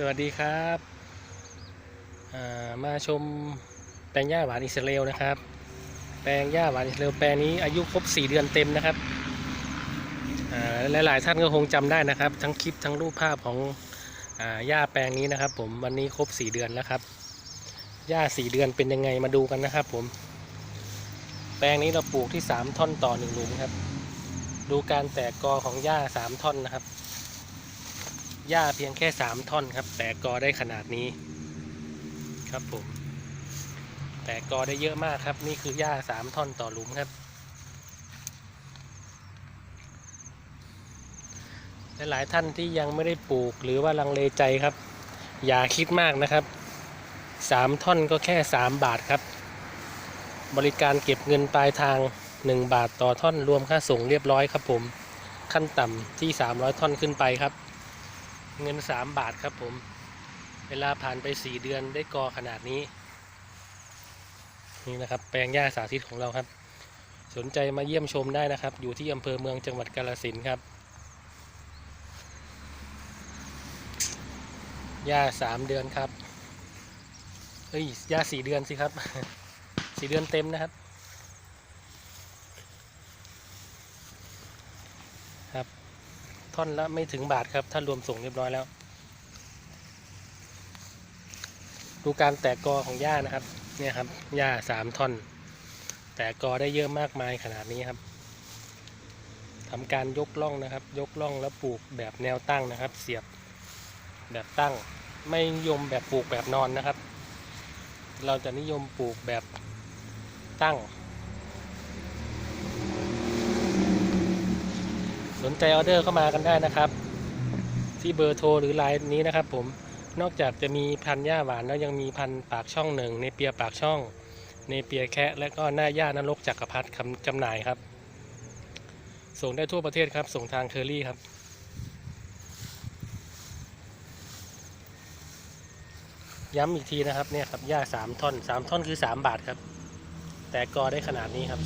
สวัสดีครับามาชมแปลงหญ้าหวานอิสราเอลนะครับ แปลงหญ้าหวานอิสราเอลแปลงนี้อายุครบ 4 เดือนเต็มนะครับหลายๆท่านก็คงจำได้นะครับ ทั้งคลิปทั้งรูปภาพของหญ้าแปลงนี้นะครับ ผมวันนี้ครบ 4 เดือนแล้วครับหญ้า 4 เดือนเป็นยังไงมาดูกันนะครับ ผม แปลงนี้เราปลูกที่ 3 ท่อนต่อหนึ่งหลุมครับ ดูการแตกกอของหญ้า 3 ท่อนนะครับ หญ้าเพียงแค่สามท่อนครับ แตกกอได้ขนาดนี้ครับผม แตกกอได้เยอะมากครับ นี่คือหญ้าสามท่อนต่อหลุมครับหลายท่านที่ยังไม่ได้ปลูกหรือว่าลังเลใจครับ อย่าคิดมากนะครับสามท่อนก็แค่สามบาทครับ บริการเก็บเงินปลายทาง 1 บาทต่อท่อนรวมค่าส่งเรียบร้อยครับผมขั้นต่ำที่ 300 ท่อนขึ้นไปครับ เงิน 3 บาทครับผม เวลาผ่านไป 4 เดือนได้กอขนาดนี้ นี่นะครับ แปลงหญ้าสาธิตของเราครับ สนใจมาเยี่ยมชมได้นะครับ อยู่ที่อำเภอเมืองจังหวัดกาฬสินครับหญ้าสามเดือนครับเอ้ยหญ้าสี่เดือนสิครับสี่เดือนเต็มนะครับ ครับ ท่อนละไม่ถึงบาทครับ ถ้ารวมส่งเรียบร้อยแล้ว ดูการแตกกอของหญ้านะครับ เนี่ยครับหญ้าสามท่อน แตกกอได้เยอะมากมายขนาดนี้ครับทำการยกล่องนะครับ ยกล่องแล้วปลูกแบบแนวตั้งนะครับ เสียบแบบตั้ง ไม่นิยมแบบปลูกแบบนอนนะครับ เราจะนิยมปลูกแบบตั้ง นใจออเดอร์เข้ามากันได้นะครับ ที่เบอร์โทรหรือไลน์นี้นะครับ ผมนอกจากจะมีพันธุ์หญ้าหวานแล้วยังมีพันธุ์ปากช่องหนึ่งในเปียปากช่องในเปียแคะและก็หน้าหญ้านรกจักรพรรดิคำจำหน่ายครับ ส่งได้ทั่วประเทศครับ ส่งทางเคอรี่ครับย้ำอีกทีนะครับเนี่ยครับหญ้าสามท่อนสามท่อนคือสามบาทครับ แต่กอได้ขนาดนี้ครับ